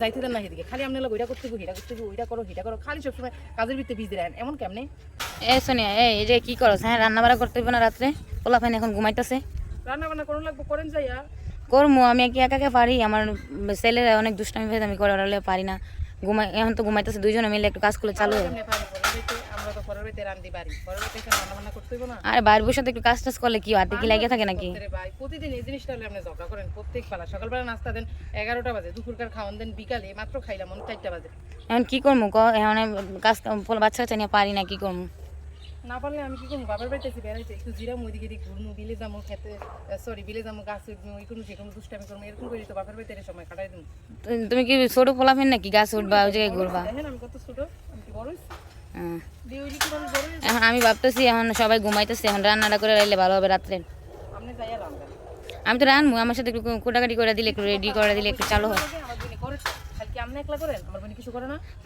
যাইতে দেন না এদিকে খালি আপনি লোক ওইটা করতে হিটা করতে ওইটা করো হিটা করো। খালি সবসময় কাজের ভিতরে বিজি দেন এমন কেমনে? এ সোনিয়া এই এই যে কি করো হ্যাঁ রান্না বাড়া করতে হবে না রাত্রে? পোলা ফাইন এখন ঘুমাইতেছে। রান্না বান্না করুন লাগবো করেন যাইয়া করমু আমি কি একা একা পারি। আমার ছেলেরা অনেক দুষ্টামি ভেদ আমি করে ওরালে পারি না। ঘুমাই এখন তো ঘুমাইতেছে দুইজনে মিলে একটু কাজ করে চালু বাড়িতে আমরা তো পরের বাড়িতে রান্ধি বাড়ি। পরের বাড়িতে এখানে রান্না বান্না করতে হইব না। আর বাইরে বসে একটু কাজ টাজ করলে কি হাতে কি লাগিয়ে থাকে নাকি? ভাই প্রতিদিন এই জিনিসটা হলে আপনি ঝগড়া করেন। প্রত্যেক বেলা সকালবেলা নাস্তা দেন এগারোটা বাজে দুপুরকার খাওয়ান দেন বিকালে মাত্র খাইলাম মনে চারটা বাজে। এখন কি করব ক এখন কাজ পোলা বাচ্চা কাচ্চা নিয়ে পারি না কি করব না পারলে আমি কি করব বাবার বাড়িতে এসে বেড়াইতে একটু জিরা ওইদিকে দিকে ঘুরমু বিলে যাব খেতে সরি বিলে যাব গাছ উঠবো ওই কোনো সেরকম দুষ্টামি করব এরকম করে তো বাবার বাড়িতে সময় কাটাই দিন তুমি কি ছোট পোলা ফেন নাকি গাছ উঠবা ওই জায়গায় ঘুরবা? দেখেন আমি কত ছোট আমি কি বড় এখন আমি ভাবতেছি এখন সবাই ঘুমাইতেছে এখন রান্নাটা করে রাখলে ভালো হবে রাত্রে। আমি তো রানবো আমার সাথে একটু কোটাকাটি করে দিলে একটু রেডি করে দিলে একটু চালু হয়।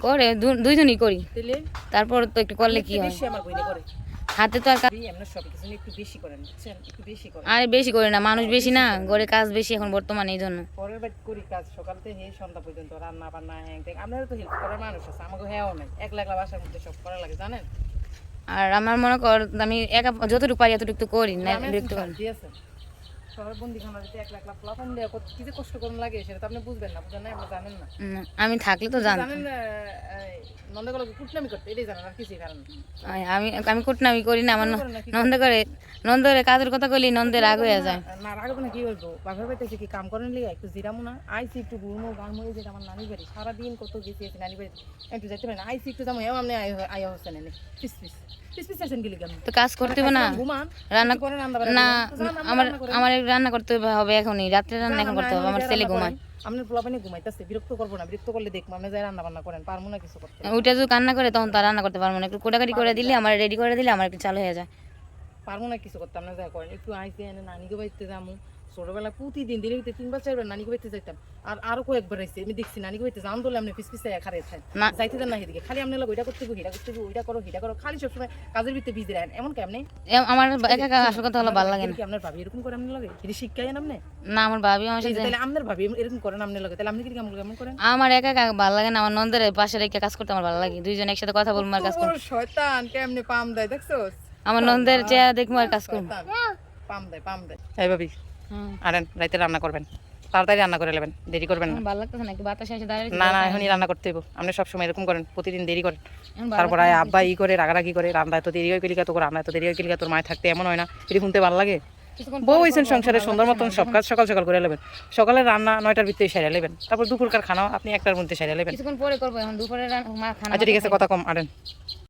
করে দুইজনই করি। তারপর তো একটু করলে কি হয়? হাতে তো আর একটু বেশি করেন বুঝছেন? একটু বেশি করেন। আর বেশি করি না মানুষ বেশি না ঘরে কাজ বেশি এখন বর্তমানে এই জন্য। পরের বাড়ি করি কাজ সকাল থেকে এই সন্ধ্যা পর্যন্ত রান্না বান্না হ্যাং ট্যাং আপনারা তো হেল্প করার মানুষ আছে আমাকে হ্যাঁও নাই একলা একলা বাসার মধ্যে সব করা লাগে জানেন? আর আমার মনে কর আমি একা যতটুকু পারি এতটুকু তো করি না বিরক্ত করি লাগে সেটা তো জানেন আমি থাকলে তো জানেন আমি আমি কুটনামি করি না আমার ন- নন্দ করে নন্দের কাজের কথা কইলি নন্দের রাগ হয়ে যায়। না না কি বলব? বাপের বাড়িতে কি কাম করেন লিগে একটু জিরামো না আইসি একটু ঘুরমো গান মরে যেটা আমার নানি বাড়ি সারাদিন কত গেছি আছি নানি বাড়ি একটু যেতে পারেন আইসি একটু যাব এও আপনি আয়া এনে পিস পিস তো কাজ করতে হবে না? রান্না না আমার আমার রান্না করতে হবে এখনই রাত্রে রান্না এখন করতে হবে আমার ছেলে ঘুমায়। আপনার পোলাপানি ঘুমাইতেছে বিরক্ত করব না বিরক্ত করলে দেখব আপনি যাই রান্না বান্না করেন পারব না কিছু করতে। ওইটা যদি কান্না করে তখন তার রান্না করতে পারব না। একটু কোটাকাটি করে দিলে আমার রেডি করে দিলে আমার একটু চালু হয়ে যায়। পারব না কিছু করতে আপনার যা করেন একটু আইসে নানিকে বাড়িতে যাব ছোটবেলা প্রতিদিন ভিতরে তিনবার চারবার বাড়িতে যাইতাম। আর আরও কয়েকবার আইসি আমি দেখছি বাড়িতে যান আপনি পিস পিসে খারে খান যাইতে দেন না এদিকে খালি আপনি লোক ওইটা করতে হিটা করতে ওইটা করো হিটা করো খালি সবসময় কাজের ভিতরে বিজি রাখেন এমন কেমনে আমার একা একা আসল কথা হলো ভালো লাগে না। কি আপনার ভাবি এরকম করে আপনি লাগে? এটা শিক্ষায় আপনি না আমার ভাবি আমার সাথে তাহলে আপনার ভাবি এরকম করেন আপনি লাগে। তাহলে আপনি কি কেমন কেমন করেন? আমার একা একা ভালো লাগে না আমার নন্দের পাশে রেখে কাজ করতে আমার ভালো লাগে। দুইজন একসাথে কথা বলব আর কাজ করব। শয়তান কেমনে পাম দেয় দেখছোস? আমার নন্দের চেহারা দেখব আর কাজ করব। পাম দেয় পাম দেয়। এই ভাবি আনেন রাইতে রান্না করবেন। তাড়াতাড়ি রান্না করে নেবেন দেরি করবেন না। ভালো লাগতেছে নাকি বাতাসে এসে দাঁড়িয়ে না না এখনই রান্না করতে হইব। আপনি সবসময় এরকম করেন প্রতিদিন দেরি করেন। তারপর আব্বা ই করে রাগারাগি করে রান্না এত দেরি হয়ে গেলি তোর রান্না এত দেরি হয়ে গেলি তোর মায় থাকতে এমন হয় না। এটি শুনতে ভালো লাগে। বউ হয়েছেন সংসারে সুন্দর মতন সব কাজ সকাল সকাল করে নেবেন। সকালে রান্না নয়টার ভিতরে সেরে নেবেন। তারপর দুপুরকার খানাও আপনি একটার মধ্যে সেরে নেবেন। কিছুক্ষণ পরে করব এখন দুপুরে রান- মা খানা আচ্ছা ঠিক আছে কথা কম আনেন